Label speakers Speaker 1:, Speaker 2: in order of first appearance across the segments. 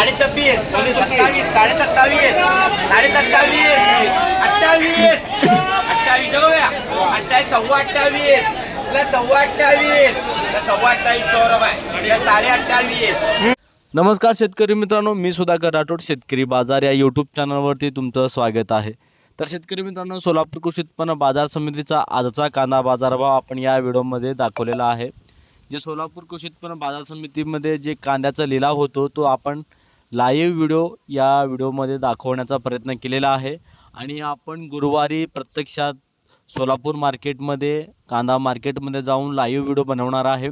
Speaker 1: साडे छब्बीस सत्तावीस साडे सत्तावीस साडे सत्तावीस अठ्ठावीस. अठ्ठावीस जाऊया. अठ्ठावीस सव्वा अठ्ठावीस. प्लस सव्वा अठ्ठावीस. सव्वा अठ्ठावीस सौ रुपये साडे अठ्ठावीस.
Speaker 2: नमस्कार शेतकरी मित्रांनो मी सुधाकर राठोड शेतकरी बाजार या यूट्यूब चॅनलवरती तुमचं स्वागत आहे. तर शेतकरी मित्रांनो सोलापूर कृषी उत्पन्न बाजार समितीचा आजचा कांदा बाजारभाव आपण या व्हिडिओमध्ये दाखवलेला आहे. जे सोलापूर कृषी उत्पन्न बाजार समितीमध्ये जे कांद्याचा लिलाव होतो तो आपण लाईव्ह व्हिडिओ या व्हिडिओमध्ये दाखवण्याचा प्रयत्न केलेला आहे. आणि आपण गुरुवारी प्रत्यक्षात सोलापूर मार्केटमध्ये कांदा मार्केटमध्ये जाऊन लाईव्ह व्हिडिओ बनवणार आहे.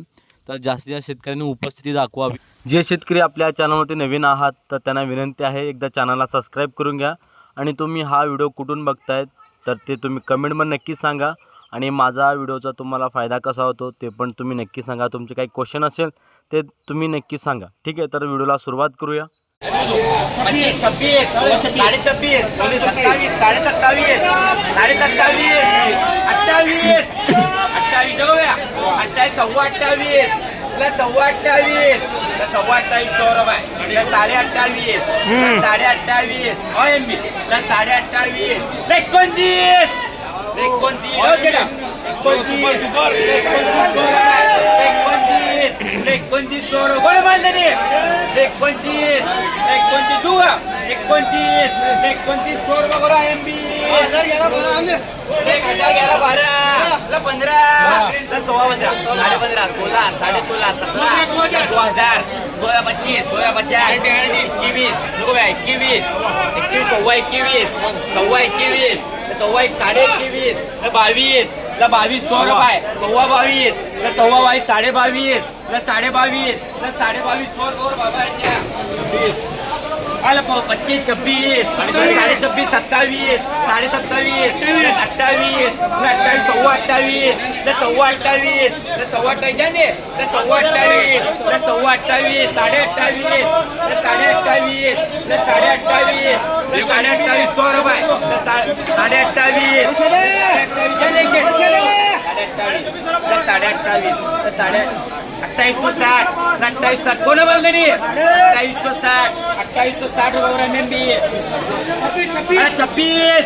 Speaker 2: तर जास्तीत जास्त शेतकऱ्यांनी उपस्थिती दाखवावी. जे शेतकरी आपल्या चॅनलवरती नवीन आहात तर त्यांना विनंती आहे एकदा चॅनलला सबस्क्राईब करून घ्या. आणि तुम्ही हा व्हिडिओ कुठून बघतायत तर ते तुम्ही कमेंटमध्ये नक्की सांगा. आणि माझा व्हिडिओचा तुम्हाला फायदा कसा होतो ते पण तुम्ही नक्की सांगा. तुमचे काही क्वेश्चन असेल ते तुम्ही नक्की सांगा. ठीक आहे तर व्हिडिओला सुरुवात करूया.
Speaker 1: छब्बीस सत्तावीस साडे सत्तावीस सत्तावीस सव्वा अठ्ठावीस प्लस सव्वा सव्वा अठ्ठावीस सौ रुपये प्लस साडे अठ्ठावीस साडे अठ्ठावीस एम बी प्लस साडे अठ्ठावीस एकोणतीस एकोणतीस शेटा. एकोणतीस एकोणतीस एकोणतीस सौ रुपये कोण बांधले एकोणतीस एकोणतीस तू एकोणतीस एकोणतीस सौ रुपये करा एम बी एक हजार ग्यारह बारह ला पंधरा सोळा पंधरा साडे पंधरा सोळा साडे सोळा सतरा दो हजार दो हजार पच्चीस दो हजार पचास एकवीस काय एकवीस एकवीस सव्वा एकवीस सव्वा एकवीस सव्वा एक साडे एकवीस बावीस ला बावीस सौ रुपये सव्वा बावीस ला सव्वा बावीस साडे बावीस ला साडे बावीस ला साडे बावीस सौ रुपये बाबा आला पाव पच्चीस छब्बीस साडे छब्बीस सत्तावीस साडे सत्तावीस अठ्ठावीस अठ्ठावीस सव्वा अठ्ठावीस सव्वा अठ्ठावीस सव्वा अठ्ठावीस जाने सव्वा अठ्ठावीस सव्वा अठ्ठावीस साडे अठ्ठावीस साडे अठ्ठावीस साडे अठ्ठावीस साडे अठ्ठावीस सौ रुपये साडे अठ्ठावीस. अठ्ठावीस साडे अठ्ठावीस साडे अट्ठाईस सौ साठ अट्ठाईस साठ. कोण बोलते नी अट्ठाईस सौ साठ अट्ठाईस सौ साठ रुपये एम बी अरे छब्बीस.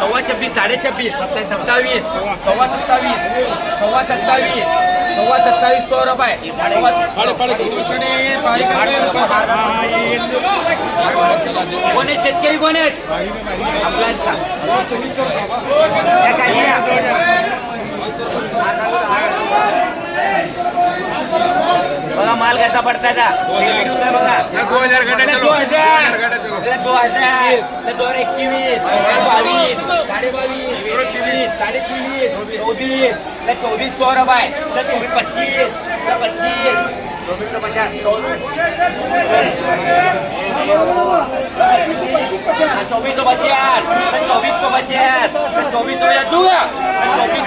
Speaker 1: सव्वा छब्बीस साडे छब्बीस सत्तावीस सव्वा सत्तावीस सव्वा सत्तावीस सव्वा सत्तावीस सौ रुपये. कोण आहे शेतकरी कोण आहेत? आपल्याला या काढल्या. बघा माल कसा पडता का बघा दो हजार दो हजार दो हजार एकवीस बावीस साडे बावीस तेवीस साडे तेवीस चौबीस त्या चोवीस सौ रुपये चोवीस पच्चीस पच्चीस चोवीस सौ पचास चौबीस सौ पचास चौबीस सौ पचास चौबीस सौ या चौबीस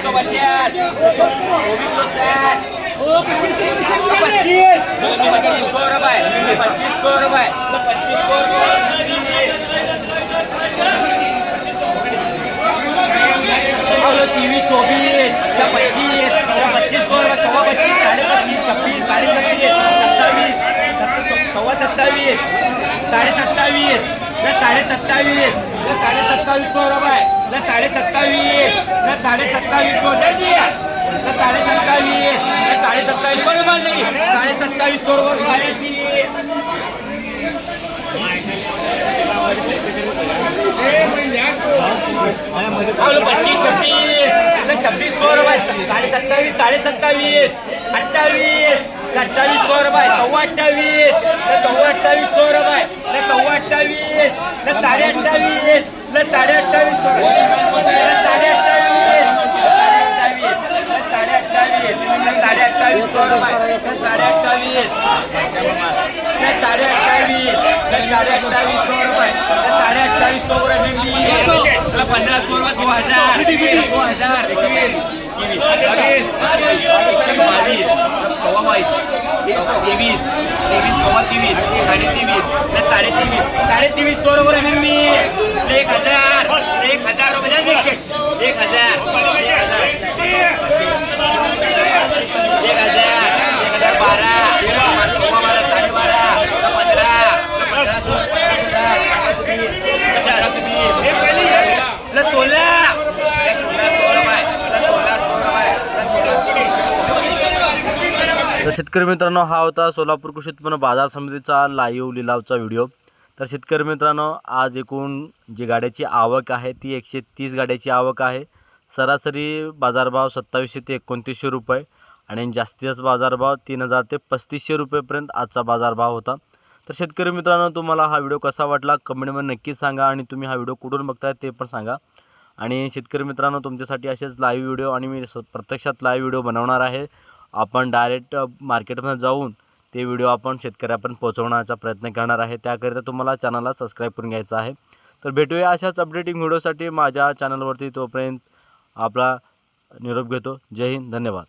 Speaker 1: सौ पचास चौबीस सौ साठ पच्चीस पच्चीस सौ रुपये पच्चीस सौ रुपये पच्चीस सौ रुपये टीवी चौबीस या पच्चीस या पच्चीस सौ रुपये सव्वा पच्चीस साडे पच्चीस छब्बीस साडे छब्बीस सत्तावीस सव्वा सत्तावीस साडे सत्तावीस या साडे सत्तावीस या साडे सत्तावीस सौ रुपये ना साडे सत्तावीस ना साडे सत्तावीस सौ ना साडे सत्तावीस ना साडे सत्तावीस बरोबर नाही साडे सत्तावीस बरोबर रुपये पच्चीस छब्बीस. छब्बीस सौ रुपये साडे सत्तावीस साडे सत्तावीस अठ्ठावीस अठ्ठावीस सौ रुपये सव्वा अठ्ठावीस सव्वा अठ्ठावीस सौ रुपये सव्वा अठ्ठावीस साडे अठ्ठावीस साडे अठ्ठावीस सौ साडे अठ्ठावीस साडे अठ्ठावीस साडे अठ्ठावीस सौ साडे अठ्ठावीस. साडे अठ्ठावीस. साडे अठ्ठावीस सौ रुपये. साडे अठ्ठावीस सौ रुपये पंधरा सौ रुपये दो हजार. दो हजार. एकवीस. बावीस. बावीस. सव्वा बावीस तेवीस. तेवीस सव्वा तेवीस. साडे तेवीस. साडे तेवीस. साडे तेवीस सौ रुपये एम एक हजार. एक हजार रुपये एक हजार एक हजार एक हजार एक हजार बारा सव्वा बारा साडे बारा पंधरा पंधरा तर
Speaker 2: शेतकरी मित्रांनो हा होता सोलापूर कृषी उत्पन्न बाजार समितीचा लाईव्ह लिलावचा व्हिडिओ तर शेतकरी मित्रांनो आज एकूण जी गाड्याची आवक आहे ती एकशे तीस गाड्याची आवक आहे. सरासरी बाजारभाव सत्तावीसशे ते एकोणतीसशे रुपये आणि जास्तीत बाजारभाव तीन हजार ते पस्तीसशे रुपयेपर्यंत आजचा बाजारभाव होता. तर शेतकरी मित्रांनो तुम्हाला हा व्हिडिओ कसा वाटला? कमेंटमध्ये नक्कीच सांगा आणि तुम्ही हा व्हिडिओ कुठून बघताय ते पण सांगा. आणि शेतकरी मित्रांनो तुमच्यासाठी असेच लाईव्ह व्हिडिओ आणि मी स- प्रत्यक्षात लाईव्ह व्हिडिओ बनवणार आहे. आपण डायरेक्ट मार्केटमध्ये जाऊन ते व्हिडिओ आपण शेतकऱ्यापर्यंत पोहोचवण्याचा प्रयत्न करणार आहे. त्याकरिता तुम्हाला चॅनलला सबस्क्राईब करून घ्यायचं आहे. तर भेटूया अशाच अपडेटिंग व्हिडिओसाठी माझ्या चॅनलवरती तोपर्यंत आपला निरोप घेतो. जय हिंद. धन्यवाद.